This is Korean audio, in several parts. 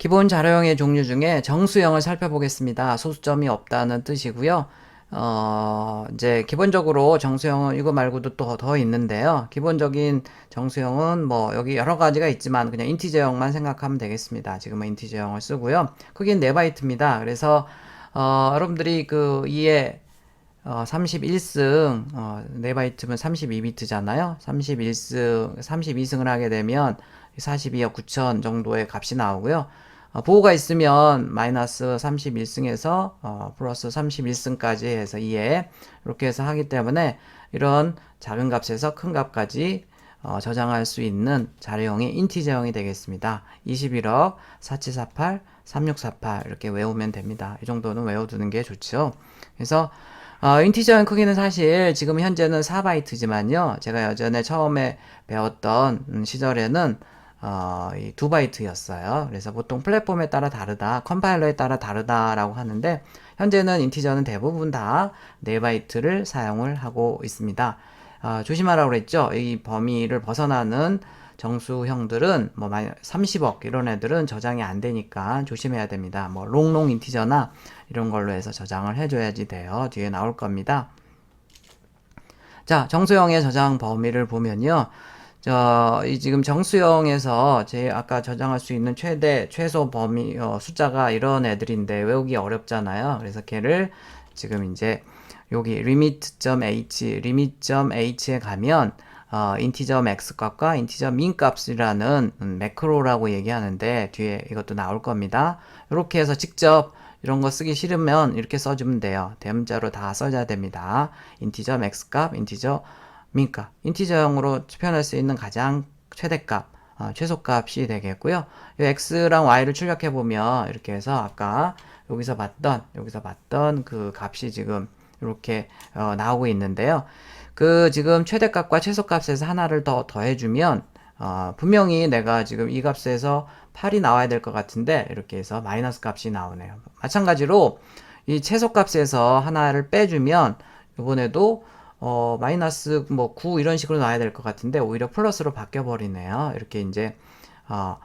기본 자료형의 종류 중에 정수형을 살펴보겠습니다. 소수점이 없다는 뜻이고요. 어, 이제 기본적으로 정수형은 이거 말고도 또 더 있는데요. 기본적인 정수형은 뭐 여기 여러 가지가 있지만 그냥 인티저형만 생각하면 되겠습니다. 지금은 인티저형을 쓰고요. 크기는 4바이트입니다. 그래서 어, 여러분들이 그 이에 어, 31승, 어, 4바이트면 32비트잖아요. 31승, 32승을 하게 되면 42억 9천 정도의 값이 나오고요. 어, 보호가 있으면 마이너스 31승에서 어, 플러스 31승까지 해서 2에 이렇게 해서 하기 때문에 이런 작은 값에서 큰 값까지 어, 저장할 수 있는 자료형이 인티저형이 되겠습니다. 21억 4748 3648 이렇게 외우면 됩니다. 이 정도는 외워두는 게 좋죠. 그래서 어, 인티저형 크기는 사실 지금 현재는 4바이트지만요. 제가 예전에 처음에 배웠던 음, 시절에는 어, 이 2바이트였어요. 그래서 보통 플랫폼에 따라 다르다, 컴파일러에 따라 다르다라고 하는데 현재는 인티저는 대부분 다 4바이트를 사용을 하고 있습니다. 어, 조심하라고 그랬죠. 이 범위를 벗어나는 정수형들은 뭐 30억 이런 애들은 저장이 안 되니까 조심해야 됩니다. 뭐 롱롱 인티저나 이런 걸로 해서 저장을 해줘야지 돼요. 뒤에 나올 겁니다. 자, 정수형의 저장 범위를 보면요. 저, 이 지금 정수형에서 제 아까 저장할 수 있는 최대, 최소 범위, 어, 숫자가 이런 애들인데 외우기 어렵잖아요. 그래서 걔를 지금 이제 여기 limit.h, limit.h에 가면 어, 인티저 맥스 값과 인티저 민 값이라는 음, 매크로라고 얘기하는데 뒤에 이것도 나올 겁니다. 이렇게 해서 직접 이런 거 쓰기 싫으면 이렇게 써주면 돼요. 대문자로 다 써줘야 됩니다. 인티저 맥스 값, 인티저 민 값. 인티저형으로 표현할 수 있는 가장 최대값, 어, 최소값이 되겠고요. 이 x랑 y를 출력해 보면 이렇게 해서 아까 여기서 봤던 여기서 봤던 그 값이 지금 이렇게 어, 나오고 있는데요. 그 지금 최대값과 최소값에서 하나를 더 더해주면 어, 분명히 내가 지금 이 값에서 8이 나와야 될 것 같은데 이렇게 해서 마이너스 값이 나오네요. 마찬가지로 이 최소값에서 하나를 빼주면 이번에도 어, 마이너스 뭐 9 이런 식으로 나와야 될 것 같은데 오히려 플러스로 바뀌어 버리네요. 이렇게 이제 어,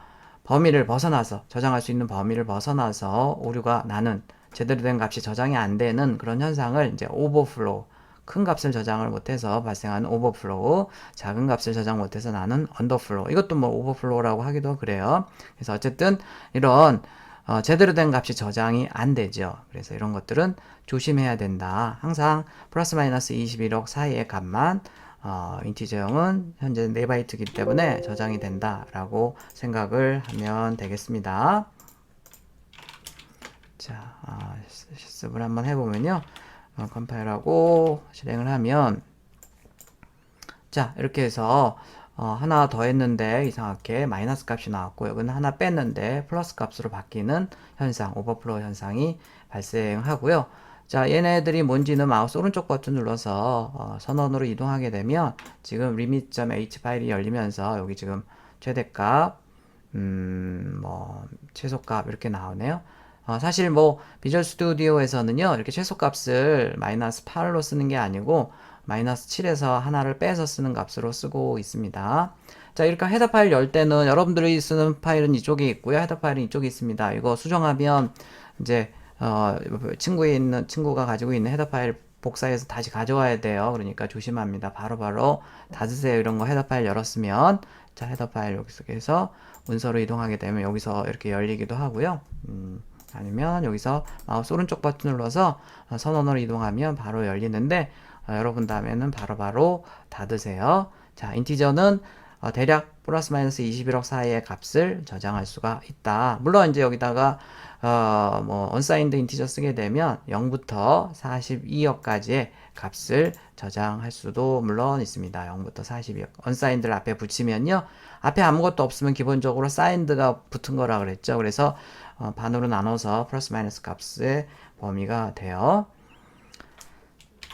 범위를 벗어나서 저장할 수 있는 범위를 벗어나서 오류가 나는 제대로 된 값이 저장이 안 되는 그런 현상을 이제 오버플로우 큰 값을 저장을 못해서 발생하는 오버플로우, 작은 값을 저장 못해서 나는 언더플로우. 이것도 뭐 오버플로우라고 하기도 그래요. 그래서 어쨌든 이런 어, 제대로 된 값이 저장이 안 되죠. 그래서 이런 것들은 조심해야 된다. 항상 플러스 마이너스 21억 사이의 값만 어, 인티저형은 현재 4바이트이기 때문에 저장이 된다라고 생각을 하면 되겠습니다. 자, 어, 실습을 한번 해보면요. 어, 컴파일하고 실행을 하면 자 이렇게 해서 어, 하나 더 했는데 이상하게 마이너스 값이 나왔고 여기는 하나 뺐는데 플러스 값으로 바뀌는 현상 오버플로우 현상이 발생하고요. 자 얘네들이 뭔지는 마우스 오른쪽 버튼 눌러서 어, 선언으로 이동하게 되면 지금 limit.h 파일이 열리면서 여기 지금 최대값 음 뭐 최소값 이렇게 나오네요. 어, 사실 뭐 비주얼 스튜디오에서는요 이렇게 최소값을 마이너스 8로 쓰는 게 아니고 마이너스 7에서 하나를 빼서 쓰는 값으로 쓰고 있습니다. 자 이렇게 헤더 파일 열 때는 여러분들이 쓰는 파일은 이쪽에 있고요. 헤더 파일은 이쪽에 있습니다. 이거 수정하면 이제 어, 친구에 있는 친구가 가지고 있는 헤더 파일 복사해서 다시 가져와야 돼요. 그러니까 조심합니다. 바로바로 닫으세요. 이런 거 헤더 파일 열었으면. 자 헤더 파일 여기서 문서로 이동하게 되면 여기서 이렇게 열리기도 하고요. 음. 아니면 여기서 마우스 오른쪽 버튼 눌러서 선언으로 이동하면 바로 열리는데 어, 여러분 다음에는 바로바로 닫으세요. 자, 인티저는 어, 대략 플러스 마이너스 21억 사이의 값을 저장할 수가 있다. 물론 이제 여기다가 어, 뭐 언사인드 인티저 쓰게 되면 0부터 42억까지의 값을 저장할 수도 물론 있습니다. 0부터 42억. 언사인드를 앞에 붙이면요. 앞에 아무것도 없으면 기본적으로 사인드가 붙은 거라 그랬죠. 그래서 어, 반으로 나눠서 플러스 마이너스 값의 범위가 돼요.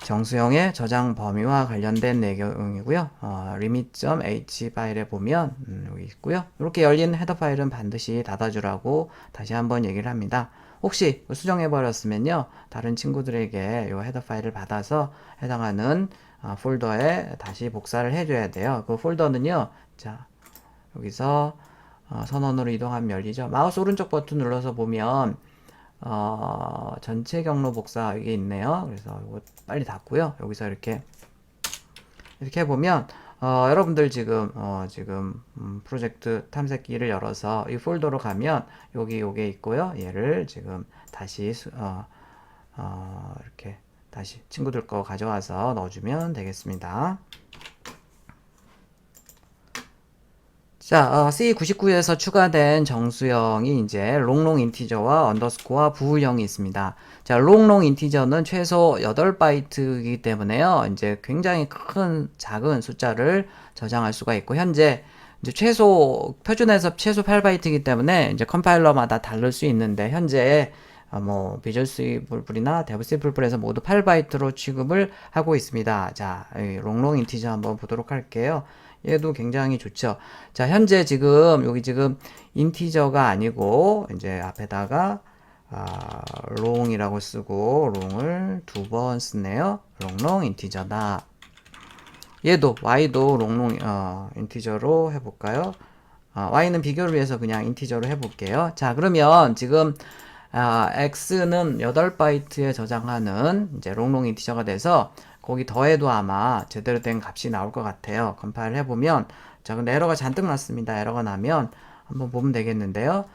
정수형의 저장 범위와 관련된 내용이고요. 어, limit.h 파일에 보면 음, 여기 있고요. 이렇게 열린 헤더 파일은 반드시 닫아주라고 다시 한번 얘기를 합니다. 혹시 수정해 버렸으면요 다른 친구들에게 이 헤더 파일을 받아서 해당하는 어, 폴더에 다시 복사를 해줘야 돼요. 그 폴더는요, 자 여기서 어, 선언으로 이동하면 열리죠. 마우스 오른쪽 버튼 눌러서 보면 어, 전체 경로 복사 이게 있네요. 그래서 이거 빨리 닫고요. 여기서 이렇게 이렇게 해보면 어, 여러분들 지금 어, 지금 음, 프로젝트 탐색기를 열어서 이 폴더로 가면 여기 요게 있고요. 얘를 지금 다시 수, 어, 어, 이렇게 다시 친구들 거 가져와서 넣어주면 되겠습니다. 자, 어, C99에서 추가된 정수형이 이제 롱롱 인티저와 언더스코어 부울형이 있습니다. 자, 롱롱 인티저는 최소 8바이트이기 때문에요. 이제 굉장히 큰 작은 숫자를 저장할 수가 있고 현재 이제 최소 표준에서 최소 8바이트이기 때문에 이제 컴파일러마다 다를 수 있는데 현재 어, 뭐 비주얼 C++이나 데브 C++에서 모두 8바이트로 취급을 하고 있습니다. 자, 이 롱롱 인티저 한번 보도록 할게요. 얘도 굉장히 좋죠. 자, 현재 지금 여기 지금 인티저가 아니고 이제 앞에다가 아, 롱이라고 쓰고 롱을 두 번 쓰네요. 롱롱 인티저다. 얘도 y도 롱롱 어, 인티저로 해볼까요? 어, y는 비교를 위해서 그냥 인티저로 해볼게요. 자, 그러면 지금 아, x는 8바이트에 저장하는 이제 롱롱 인티저가 돼서 거기 더해도 아마 제대로 된 값이 나올 것 같아요. 컴파일 해보면 자 근데 에러가 잔뜩 났습니다. 에러가 나면 한번 보면 되겠는데요.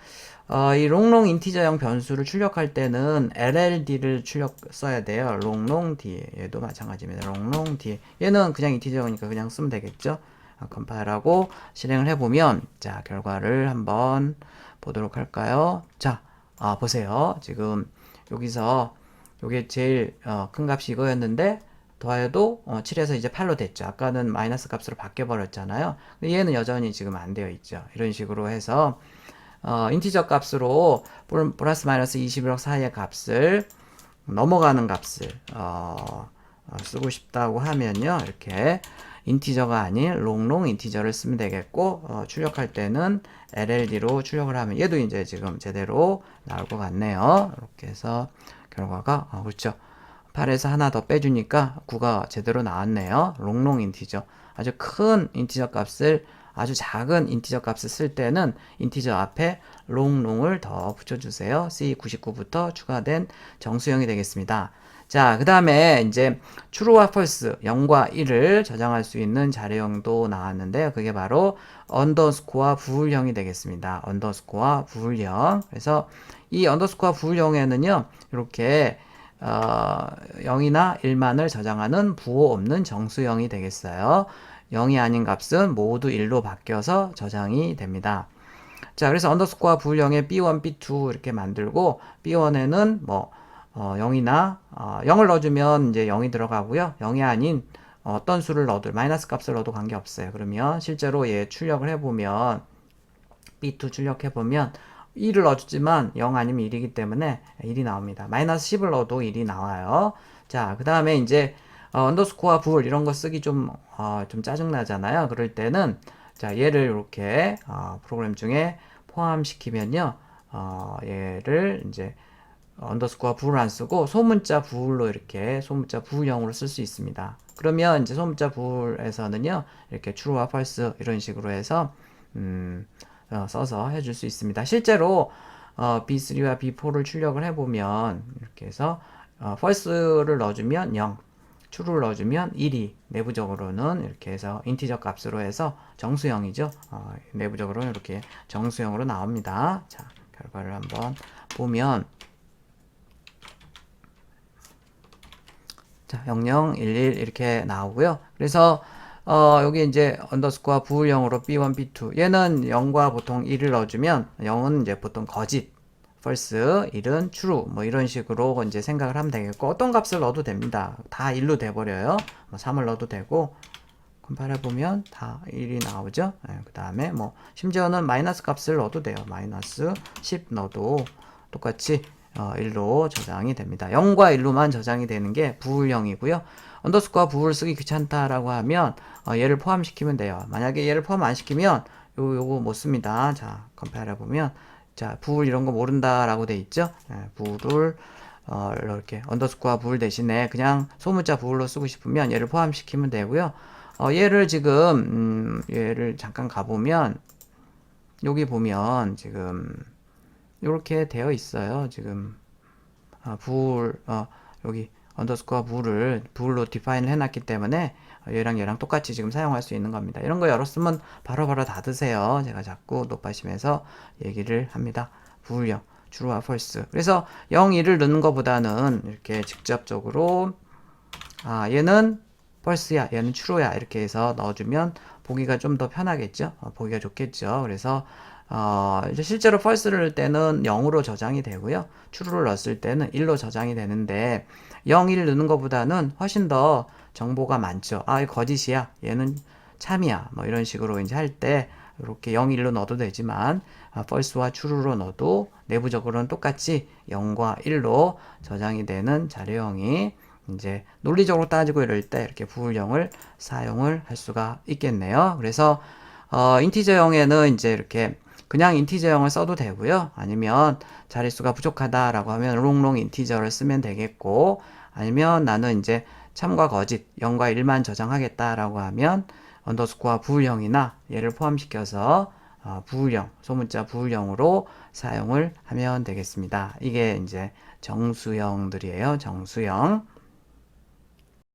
어, 이 롱롱 인티저형 변수를 출력할 때는 LLD를 출력 써야 돼요. 롱롱 D 얘도 마찬가지입니다. 롱롱 D 얘는 그냥 인티저니까 그냥 쓰면 되겠죠. 아, 컴파일하고 실행을 해보면 자 결과를 한번 보도록 할까요? 자 아, 보세요. 지금 여기서 요게 제일 어, 큰 값이 이거였는데 더해도 어, 7에서 이제 8로 됐죠. 아까는 마이너스 값으로 바뀌어 버렸잖아요. 근데 얘는 여전히 지금 안 되어 있죠. 이런 식으로 해서 어, 인티저 값으로 플러스 마이너스 21억 사이의 값을 넘어가는 값을 어, 어, 쓰고 싶다고 하면요. 이렇게 인티저가 아닌 롱롱 인티저를 쓰면 되겠고 어, 출력할 때는 LLD로 출력을 하면 얘도 이제 지금 제대로 나올 것 같네요. 이렇게 해서 결과가 어, 그렇죠. 8에서 하나 더 빼주니까 9가 제대로 나왔네요. 롱롱 인티저. 아주 큰 인티저 값을 아주 작은 인티저 값을 쓸 때는 인티저 앞에 롱롱을 더 붙여주세요. C99부터 추가된 정수형이 되겠습니다. 자, 그 다음에 이제 true와 false, 0과 1을 저장할 수 있는 자료형도 나왔는데요. 그게 바로 언더스코어 부울형이 되겠습니다. 언더스코어 부울형. 그래서 이 언더스코어 부울형에는요, 이렇게 어, 0이나 1만을 저장하는 부호 없는 정수형이 되겠어요. 0이 아닌 값은 모두 1로 바뀌어서 저장이 됩니다. 자, 그래서 언더스코어 부울형에 B1, B2 이렇게 만들고 B1에는 뭐 어, 0이나 어, 0을 넣어주면 이제 0이 들어가고요. 0이 아닌 어떤 수를 넣어도 마이너스 값을 넣어도 관계없어요. 그러면 실제로 얘 출력을 해보면 B2 출력해보면 1을 넣어주지만 0 아니면 1이기 때문에 1이 나옵니다. 마이너스 10을 넣어도 1이 나와요. 자, 그 다음에 이제 어, 언더스코어 불 이런 거 쓰기 좀, 어, 좀 짜증나잖아요. 그럴 때는 자, 얘를 이렇게 어, 프로그램 중에 포함시키면요. 어, 얘를 이제 언더스코어 불을 안 쓰고 소문자 불로 이렇게 소문자 불형으로 쓸 수 있습니다. 그러면 이제 소문자 불에서는요. 이렇게 true와 false 이런 식으로 해서 음, 어, 써서 해줄 수 있습니다. 실제로 어, B3와 B4를 출력을 해보면 이렇게 해서 어, false를 넣어주면 0, true를 넣어주면 1이 내부적으로는 이렇게 해서 인티저 값으로 해서 정수형이죠. 어, 내부적으로는 이렇게 정수형으로 나옵니다. 자, 결과를 한번 보면 자, 0011 이렇게 나오고요. 그래서 어, 여기 이제 언더스코어 부울형으로 B1, B2. 얘는 0과 보통 1을 넣어주면 0은 이제 보통 거짓, false, 1은 true, 뭐 이런 식으로 이제 생각을 하면 되겠고 어떤 값을 넣어도 됩니다. 다 1로 돼버려요. 뭐 3을 넣어도 되고 컴파일 해 보면 다 1이 나오죠. 네, 그 다음에 뭐 심지어는 마이너스 값을 넣어도 돼요. 마이너스 10 넣어도 똑같이 어, 1로 저장이 됩니다. 0과 1로만 저장이 되는 게 부울형이고요. 언더스코어 부울 쓰기 귀찮다라고 하면 어, 얘를 포함시키면 돼요. 만약에 얘를 포함 안 시키면 요 요거 못 씁니다. 자, 컴파일 해 보면 자, 부울 이런 거 모른다라고 돼 있죠? 네, 부울을 어, 이렇게 언더스코어 부울 대신에 그냥 소문자 부울로 쓰고 싶으면 얘를 포함시키면 되고요. 어, 얘를 지금 음, 얘를 잠깐 가보면 여기 보면 지금 이렇게 되어 있어요. 지금 아, 불 어, 여기 언더스코어 불을 불로 디파인을 해놨기 때문에 얘랑 얘랑 똑같이 지금 사용할 수 있는 겁니다. 이런 거 열었으면 바로바로 닫으세요. 제가 자꾸 높아시면서 얘기를 합니다. 불령 true와 false. 그래서 0, 1을 넣는 것보다는 이렇게 직접적으로 아 얘는 false야, 얘는 true야 이렇게 해서 넣어주면 보기가 좀 더 편하겠죠. 어, 보기가 좋겠죠. 그래서 어, 이제 실제로 false를 넣을 때는 0으로 저장이 되고요. true를 넣었을 때는 1로 저장이 되는데 0, 1 넣는 것보다는 훨씬 더 정보가 많죠. 아, 이 거짓이야. 얘는 참이야. 뭐 이런 식으로 이제 할 때 이렇게 0, 1로 넣어도 되지만 아, false와 true로 넣어도 내부적으로는 똑같이 0과 1로 저장이 되는 자료형이 이제 논리적으로 따지고 이럴 때 이렇게 부울형을 사용을 할 수가 있겠네요. 그래서 어, 인티저형에는 이제 이렇게 그냥 인티저형을 써도 되고요. 아니면 자릿수가 부족하다라고 하면 롱롱 인티저를 쓰면 되겠고 아니면 나는 이제 참과 거짓 0과 1만 저장하겠다라고 하면 언더스코어 부울형이나 얘를 포함시켜서 어, 부울형, 소문자 부울형으로 사용을 하면 되겠습니다. 이게 이제 정수형들이에요. 정수형.